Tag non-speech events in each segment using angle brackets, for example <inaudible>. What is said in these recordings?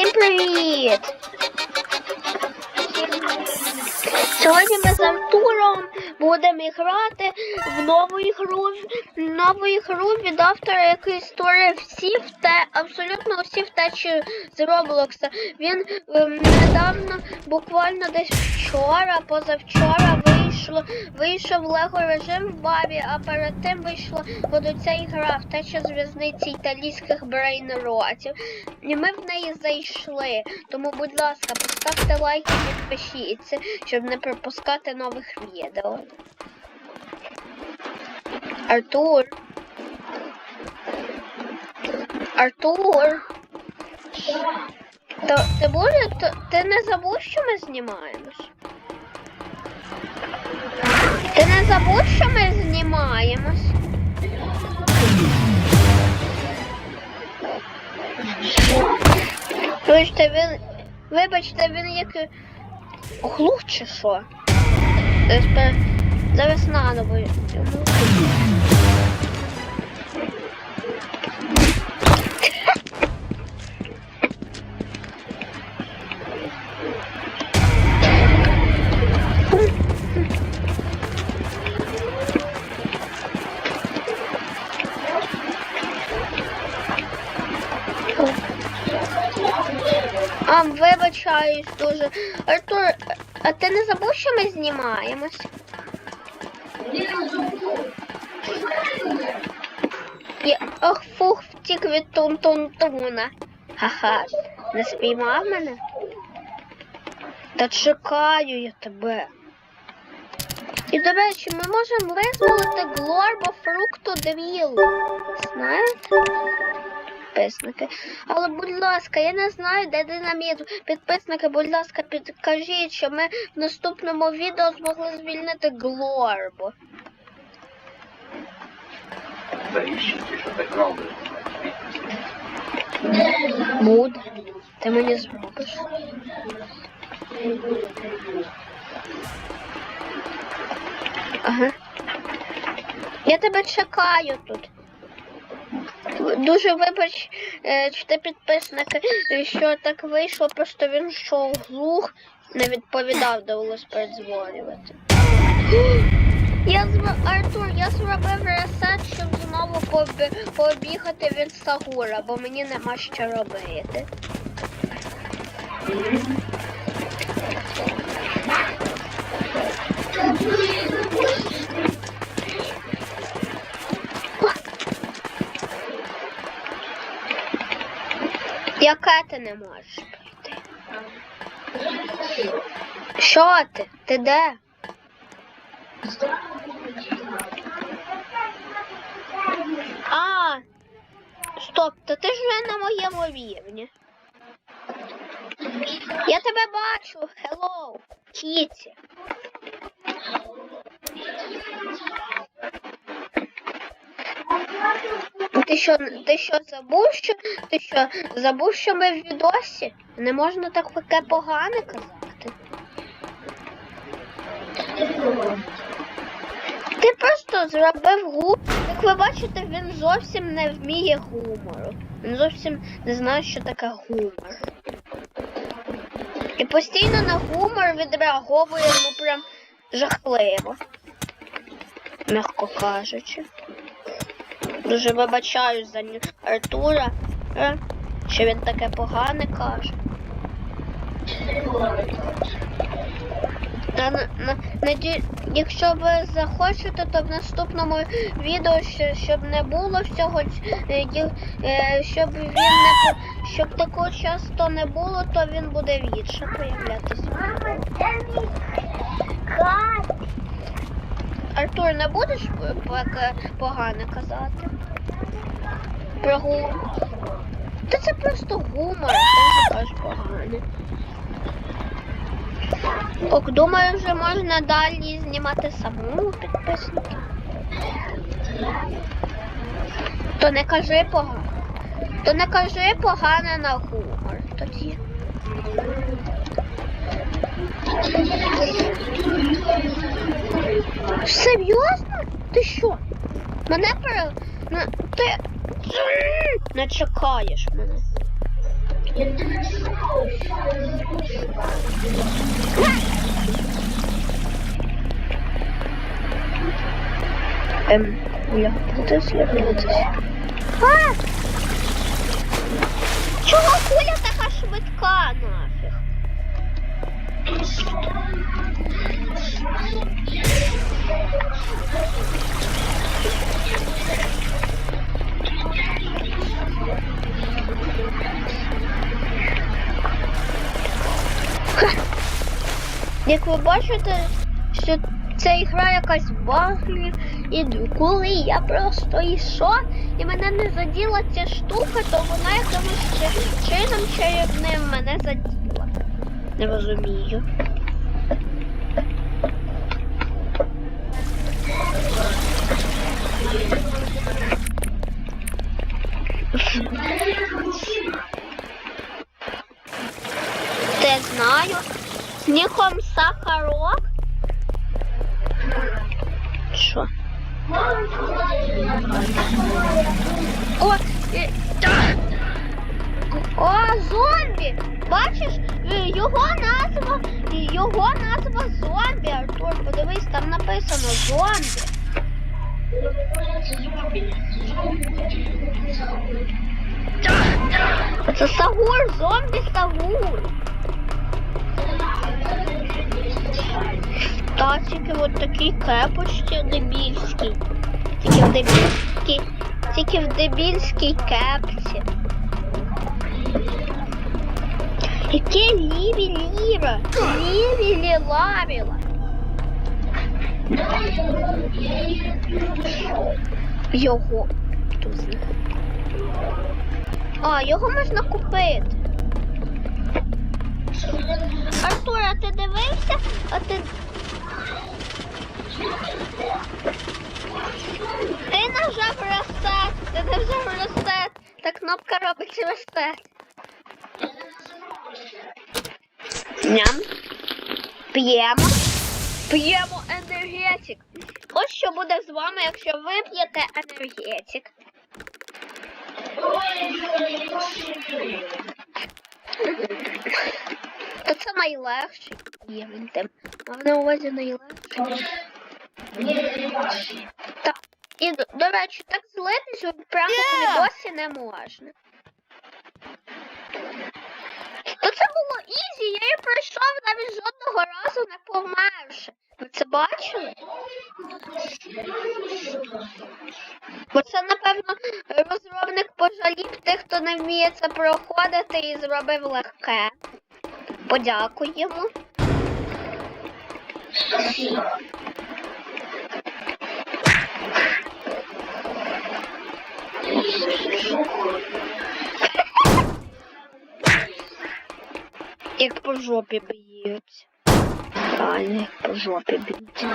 Всім привіт! Сьогодні ми з Артуром будемо грати в нову ігру, нову ігру від автора, який створив всі вте, абсолютно всі втечі з Роблокса. Він ем, недавно, буквально десь вчора, позавчора вийшло, вийшов Лего режим в бабі, а перед тим вийшла от оця ігра втеча з в'язниці італійських брейнротів. І ми в неї зайшли. Тому, будь ласка, поставте лайк і підпишіться, щоб не пропускати нових відео. Артур. Артур. То, ти буде, ти не забув, що ми знімаємось? Ти не забув, що ми знімаємось? Вибачте, він. Вибачте, він як глух чи що? Зараз наново. А, вибачаюсь дуже. Артур, а ти не забув, що ми знімаємось? Я, ох, фух, втік від тун-тун-туна. Ха-ха, не спіймав мене? Та чекаю я тебе. І, до речі, ми можемо визволити Глорбо Фрукту Дрілу. Знаєте? Підписники. Але, будь ласка, я не знаю, де динаміт. Підписники, будь ласка, підкажіть, що ми в наступному відео змогли звільнити що так робиш. Буде. Ти мені зробиш. Ага. Я тебе чекаю тут. Дуже вибач, е, чи ти підписники, е, що так вийшло, просто він йшов глух, не відповідав, довелось передзвонювати. <gasps> Я зв... Артур, я зробив ресет, щоб знову побі... побігати від Сагура, бо мені нема що робити. Яке ти не можеш пройти? Що ти? Ти де? А, стоп, то ти ж вже на моєму рівні. Я тебе бачу. Hello, Кіті. Ти що, ти що забув, що ти що забув, що ми в відосі? Не можна так таке погане казати. Ти просто зробив гумор. Як ви бачите, він зовсім не вміє гумору. Він зовсім не знає, що таке гумор. І постійно на гумор відреаговує ну прям жахливо. Мягко кажучи. Дуже вибачаюсь за Артура, е, що він таке погане каже. На, на, на, Якщо ви захочете, то в наступному відео, що, щоб не було всього, е, е, щоб він не щоб такого часто не було, то він буде рідше появлятися. Артур, не будеш п- таке погане казати? Про гумор. Та це просто гумор, ти кажеш погане. Ок, думаю, вже можна далі знімати самому підписники. То не кажи погано. То не кажи погане на гумор тоді. Серйозно? Ти що? Мене пере... На... Ти не чекаєш мене. Ем, я плутаюсь, я плутаюсь. Чого куля така швидка нафіг? Як ви бачите, що це гра якась баглі, і коли я просто йшов, і мене не заділа ця штука, то вона якимось чином чарівним мене заділа. Не розумію. Те знаю. Снігом сахарок. Що? О. О, зомбі! Бачиш, Е, його назва, його назва зомбі, Артур, подивись, там написано зомбі. Це Сагур, зомбі Сагур. Тільки от такий кепочці дебільський. Тільки в дебільській, тільки в дебільській кепці. Яке ліві ліра, ліві лілавіла. Його тут знає. А, його можна купити. Артур, а ти дивився? А ти. Ти нажав рестет, ти нажав рестет. Та кнопка робить рестет. Ням. П'ємо. П'ємо енергетик. Ось що буде з вами, якщо ви п'єте енергетик. То це найлегший. Є він тим. Мав на увазі найлегший. Так. І, до, речі, так злитись прямо в відосі не можна. То це було ізі, я пройшов навіть жодного разу не померши. Ви це бачили? Бо це, напевно, розробник пожалів тих, хто не вміє це проходити і зробив легке. Подякуємо. Як по жопі б'ють. Реально, як по жопі б'ють.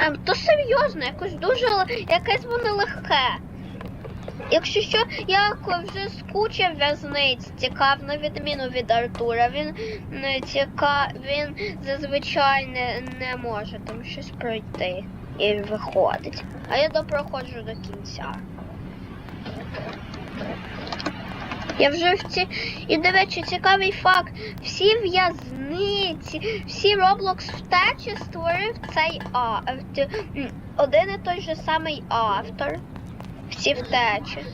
Ем, то серйозно, якось дуже якесь воно легке. Якщо що, я вже скучив в'язниць, цікав на відміну від Артура. Він не ціка... він зазвичай не, не може там щось пройти і виходить. А я допроходжу до кінця. Я вже в ці. І, до речі, цікавий факт. Всі в'язниці, всі Roblox втечі створив цей а, т- м, один і той же самий автор. Всі втечі.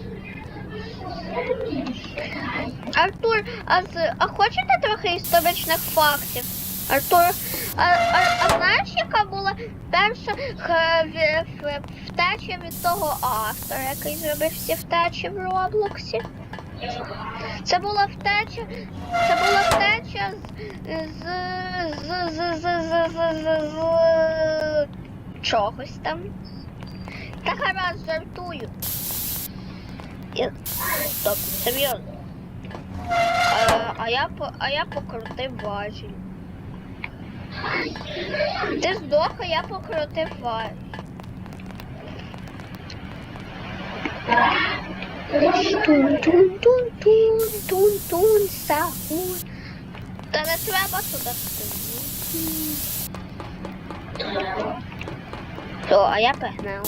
Артур, а, з, а хочете трохи історичних фактів? Артур, а, а, а знаєш, яка була перша втеча від того автора, який зробив всі втечі в Роблоксі? Це була втеча, це була втеча з з, з, з, з, з, з, з чогось там. Та гаразд жартую. Стоп, серйозно. А, я по. а я покрутив важіль. Ти здох, а я покрутив важіль. Тун-тун-тун-тун-тун-тун, сахун. Та не треба туди Все, а я погнав.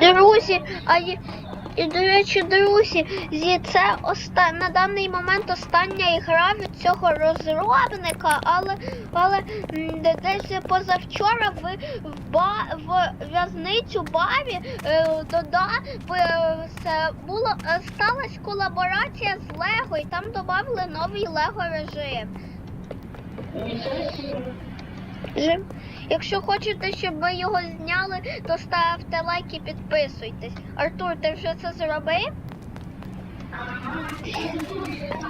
Друзі, а і до речі, друзі, зі- це оста... на даний момент остання ігра від цього розробника, але, але десь позавчора в, ба... в в'язницю Баві е, додав е, це було е, сталася колаборація з Лего, і там додали новий Лего режим. Режим. Якщо хочете, щоб ми його зняли, то ставте лайк і підписуйтесь. Артур, ти вже це зробив?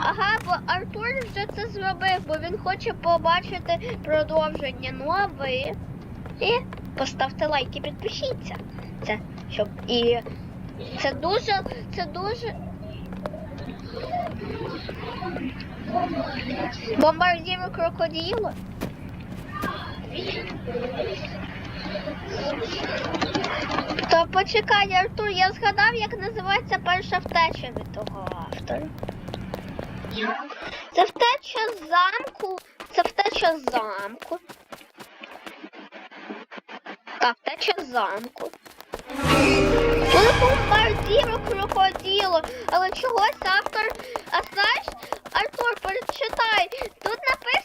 Ага, бо Артур вже це зробив, бо він хоче побачити продовження. Ну а ви? І поставте лайк і підпишіться. Це щоб і це дуже, це дуже. Бомбардіро крокодилу. То почекай, Артур, я згадав, як називається перша втеча від того автора. Це втеча з замку. Це втеча з замку. Так, втеча з замку. Тут бомбардіро крокодило, але чогось автор. А знаєш, Артур, перечитай. Тут написано,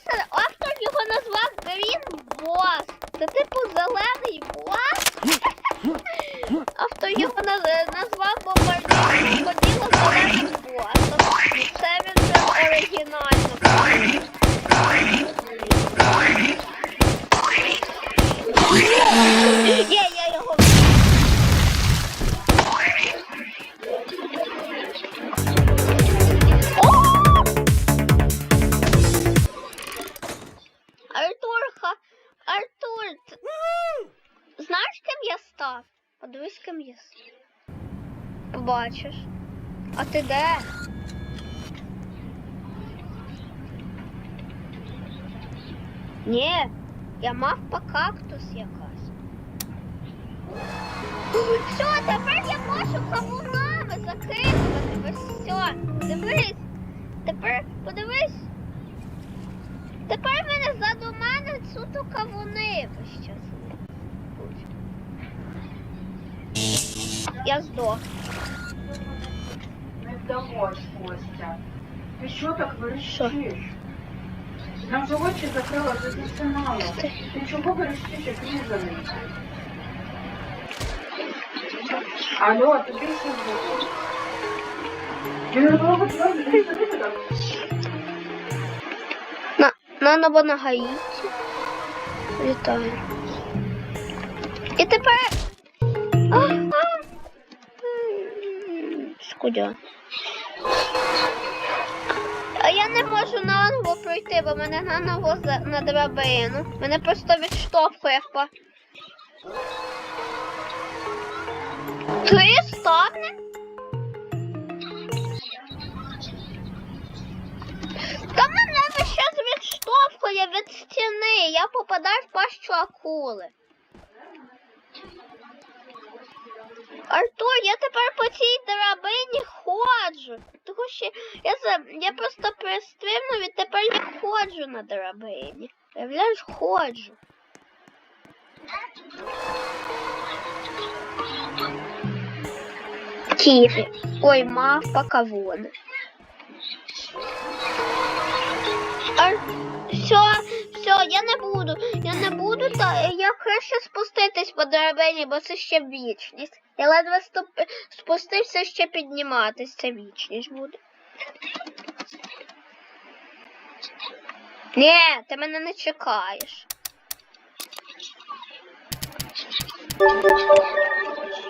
Побачиш. А ти де? Ні, я мавпа кактус якась. Все, тепер я можу кавунами закидувати. Ось все. Дивись. Тепер подивись. Тепер мене ззаду мене суто кавуни. Я здох. Вдалось, Костя. Ти що так верещиш? Нам же очі закрила вже засинала. Ти- чого верещиш, як різаний? Алло, тобі що було? Він робить розріз, так? На, наново на Гаїті. Вітаю. І тепер. Шкодя. Не можу наново пройти, бо мене наново за- на драбину. Мене просто відштовхує впа. Ти стане? Та мене час відштовхує від стіни. Я попадаю в пащу акули. Артур, я тепер по цій драбині ходжу. Тому що я, я просто пристрибнув і тепер я ходжу на драбині. Уявляєш, ходжу. Кіфі. Ой, мавпа кавун. Ар... Я не буду. Я не буду, та я краще спуститись по драбині, бо це ще вічність. Я ледве ступ... спустився ще підніматись, це вічність буде. Ні, ти мене не чекаєш.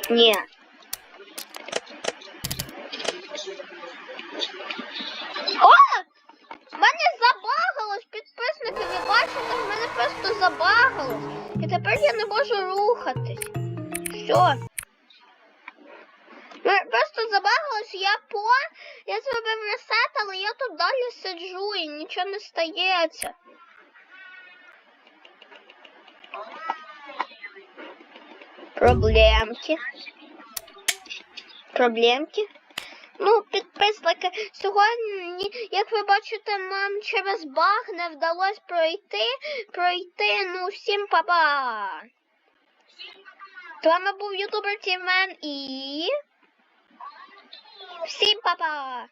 Ні. О! В мене забагалось, підписники, ви бачите, в мене просто забагалось. І тепер я не можу рухатись. Що? Просто забагалось, я по. Я зробив ресет, але я тут далі сиджу і нічого не стається. Проблемки. Проблемки. Ну, підписники, сьогодні, як ви бачите, нам через баг не вдалося пройти. Пройти, ну, всім па-па! З вами був ютубер Тімен і. Всім па-па!